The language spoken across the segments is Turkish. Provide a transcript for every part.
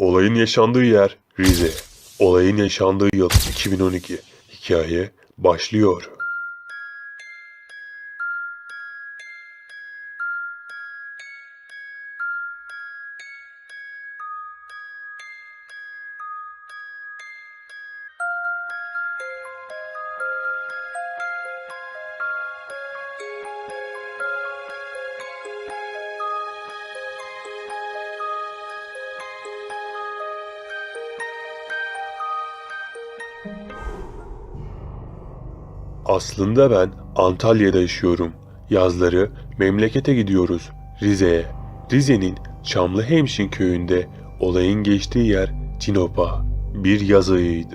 Olayın yaşandığı yer Rize. Olayın yaşandığı yıl 2012. Hikaye başlıyor. Aslında ben Antalya'da yaşıyorum. Yazları memlekete gidiyoruz. Rize'ye. Rize'nin Çamlıhemşin köyünde olayın geçtiği yer Cinopa. Bir yaz ayıydı.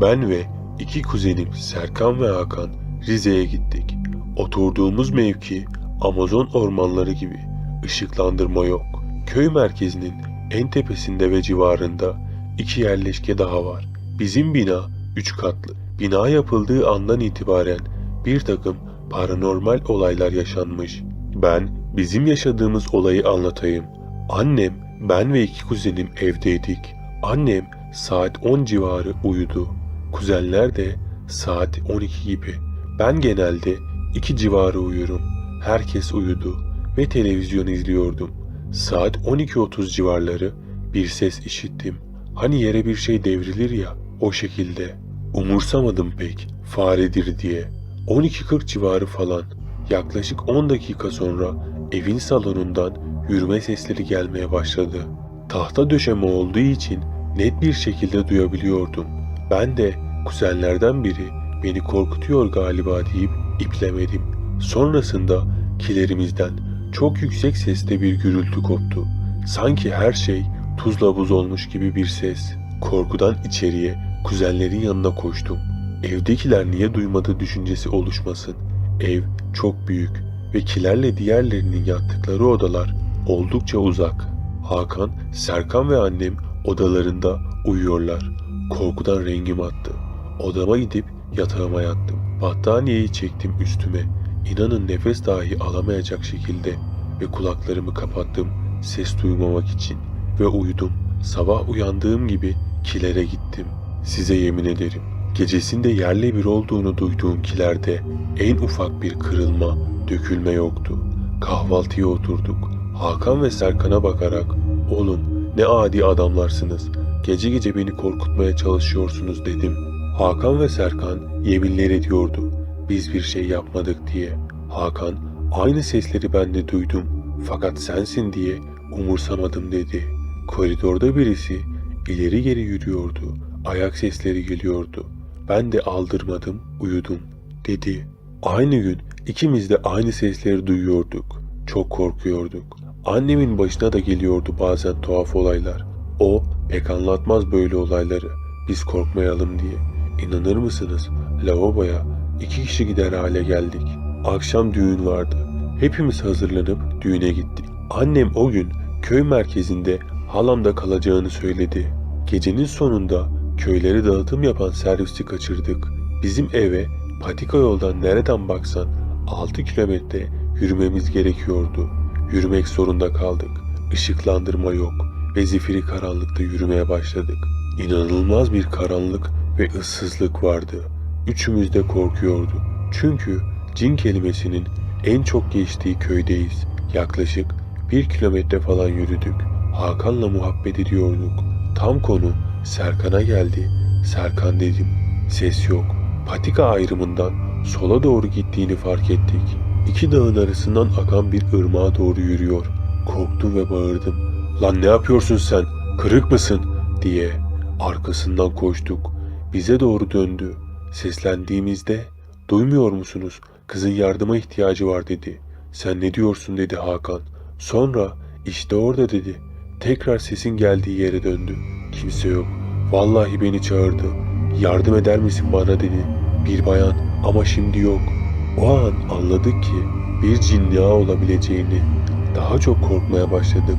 Ben ve iki kuzenim Serkan ve Hakan Rize'ye gittik. Oturduğumuz mevki Amazon ormanları gibi. Işıklandırma yok. Köy merkezinin en tepesinde ve civarında iki yerleşke daha var. Bizim bina üç katlı. Bina yapıldığı andan itibaren bir takım paranormal olaylar yaşanmış. Ben bizim yaşadığımız olayı anlatayım. Annem, ben ve iki kuzenim evdeydik. Annem saat 10 civarı uyudu. Kuzenler de saat 12 gibi. Ben genelde 2 civarı uyurum. Herkes uyudu ve televizyon izliyordum. Saat 12.30 civarları bir ses işittim. Hani yere bir şey devrilir ya o şekilde. Umursamadım pek faredir diye. 12.40 civarı falan. Yaklaşık 10 dakika sonra evin salonundan yürüme sesleri gelmeye başladı. Tahta döşeme olduğu için net bir şekilde duyabiliyordum. Ben de kuzenlerden biri beni korkutuyor galiba deyip iplemedim. Sonrasında kilerimizden çok yüksek sesle bir gürültü koptu. Sanki her şey tuzla buz olmuş gibi bir ses. Korkudan içeriye kuzenlerin yanına koştum. Evdekiler niye duymadı düşüncesi oluşmasın. Ev çok büyük ve kilerle diğerlerinin yattıkları odalar oldukça uzak. Hakan, Serkan ve annem odalarında uyuyorlar. Korkudan rengim attı. Odama gidip yatağıma yattım. Battaniyeyi çektim üstüme. İnanın nefes dahi alamayacak şekilde ve kulaklarımı kapattım ses duymamak için ve uyudum. Sabah uyandığım gibi kilere gittim. Size yemin ederim. Gecesinde yerle bir olduğunu duyduğum kilerde en ufak bir kırılma, dökülme yoktu. Kahvaltıya oturduk. Hakan ve Serkan'a bakarak "Oğlum ne adi adamlarsınız. Gece gece beni korkutmaya çalışıyorsunuz." dedim. Hakan ve Serkan yeminler ediyordu. Biz bir şey yapmadık diye. Hakan aynı sesleri ben de duydum. Fakat sensin diye umursamadım dedi. Koridorda birisi ileri geri yürüyordu. Ayak sesleri geliyordu. Ben de aldırmadım, uyudum, dedi. Aynı gün ikimiz de aynı sesleri duyuyorduk. Çok korkuyorduk. Annemin başına da geliyordu bazen tuhaf olaylar. O pek anlatmaz böyle olayları. Biz korkmayalım diye. İnanır mısınız? Lavaboya iki kişi gider hale geldik. Akşam düğün vardı. Hepimiz hazırlanıp düğüne gittik. Annem o gün köy merkezinde halamda kalacağını söyledi. Gecenin sonunda köyleri dağıtım yapan servisi kaçırdık. Bizim eve patika yoldan nereden baksan 6 kilometre yürümemiz gerekiyordu. Yürümek zorunda kaldık. Işıklandırma yok ve zifiri karanlıkta yürümeye başladık. İnanılmaz bir karanlık ve ıssızlık vardı. Üçümüz de korkuyorduk. Çünkü cin kelimesinin en çok geçtiği köydeyiz. Yaklaşık bir kilometre falan yürüdük. Hakan'la muhabbet ediyorduk. Tam konu Serkan'a geldi. Serkan dedim. Ses yok. Patika ayrımından sola doğru gittiğini fark ettik. İki dağın arasından akan bir ırmağa doğru yürüyor. Korktum ve bağırdım. Lan ne yapıyorsun sen? Kırık mısın? diye. Arkasından koştuk. Bize doğru döndü. Seslendiğimizde duymuyor musunuz? Kızın yardıma ihtiyacı var dedi. Sen ne diyorsun dedi Hakan. Sonra işte orada dedi. Tekrar sesin geldiği yere döndü. Kimse yok. Vallahi beni çağırdı. Yardım eder misin bana dedi. Bir bayan ama şimdi yok. O an anladık ki bir cinnia olabileceğini. Daha çok korkmaya başladık.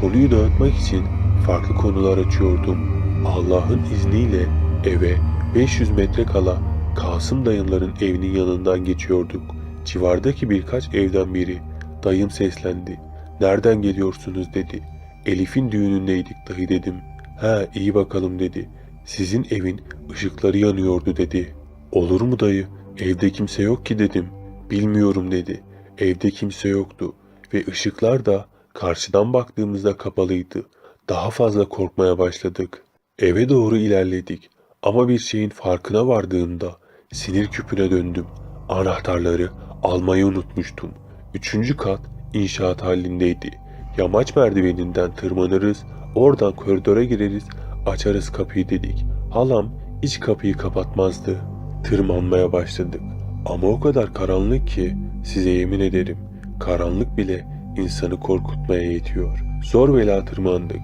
Konuyu dağıtmak için farklı konular açıyordum. Allah'ın izniyle eve 500 metre kala Kasım dayımların evinin yanından geçiyorduk. Civardaki birkaç evden biri. Dayım seslendi. Nereden geliyorsunuz dedi. Elif'in düğünündeydik dayı dedim. He iyi bakalım dedi. Sizin evin ışıkları yanıyordu dedi. Olur mu dayı? Evde kimse yok ki dedim. Bilmiyorum dedi. Evde kimse yoktu ve ışıklar da karşıdan baktığımızda kapalıydı. Daha fazla korkmaya başladık. Eve doğru ilerledik ama bir şeyin farkına vardığımda sinir küpüne döndüm. Anahtarları almayı unutmuştum. Üçüncü kat inşaat halindeydi. Yamaç merdiveninden tırmanırız, oradan koridora gireriz, açarız kapıyı dedik. Halam iç kapıyı kapatmazdı. Tırmanmaya başladık. Ama o kadar karanlık ki size yemin ederim karanlık bile insanı korkutmaya yetiyor. Zor bela tırmandık.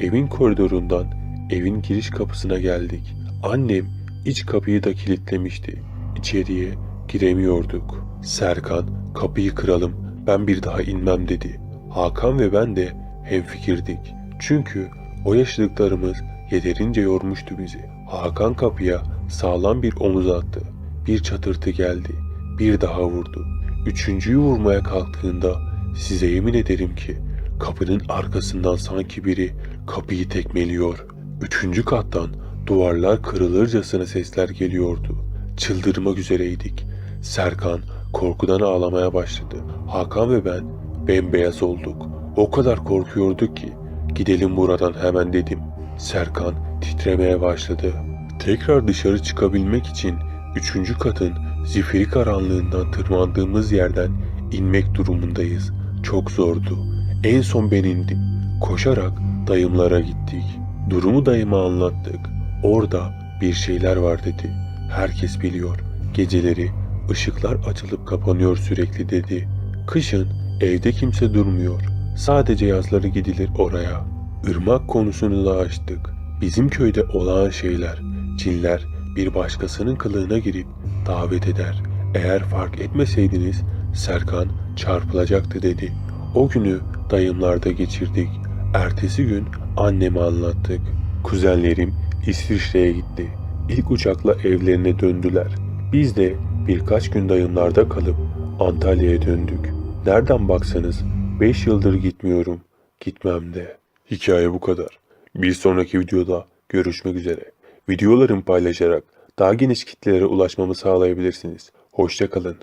Evin koridorundan evin giriş kapısına geldik. Annem iç kapıyı da kilitlemişti. İçeriye giremiyorduk. Serkan kapıyı kıralım ben bir daha inmem dedi. Hakan ve ben de hemfikirdik. Çünkü o yaşadıklarımız yeterince yormuştu bizi. Hakan kapıya sağlam bir omuz attı. Bir çatırtı geldi. Bir daha vurdu. Üçüncüyü vurmaya kalktığında size yemin ederim ki kapının arkasından sanki biri kapıyı tekmeliyor. Üçüncü kattan duvarlar kırılırcasına sesler geliyordu. Çıldırmak üzereydik. Serkan korkudan ağlamaya başladı. Hakan ve ben bembeyaz olduk. O kadar korkuyorduk ki gidelim buradan hemen dedim. Serkan titremeye başladı. Tekrar dışarı çıkabilmek için üçüncü katın zifiri karanlığından tırmandığımız yerden inmek durumundayız. Çok zordu. En son ben indim. Koşarak dayımlara gittik. Durumu dayıma anlattık. Orada bir şeyler var dedi. Herkes biliyor. Geceleri ışıklar açılıp kapanıyor sürekli dedi. Kışın evde kimse durmuyor. Sadece yazları gidilir oraya. Irmak konusunu da açtık. Bizim köyde olan şeyler, cinler bir başkasının kılığına girip davet eder. Eğer fark etmeseydiniz Serkan çarpılacaktı dedi. O günü dayımlarda geçirdik. Ertesi gün anneme anlattık. Kuzenlerim İsviçre'ye gitti. İlk uçakla evlerine döndüler. Biz de birkaç gün dayımlarda kalıp Antalya'ya döndük. Nereden baksanız 5 yıldır gitmiyorum. Gitmem de. Hikaye bu kadar. Bir sonraki videoda görüşmek üzere. Videolarımı paylaşarak daha geniş kitlelere ulaşmamı sağlayabilirsiniz. Hoşçakalın.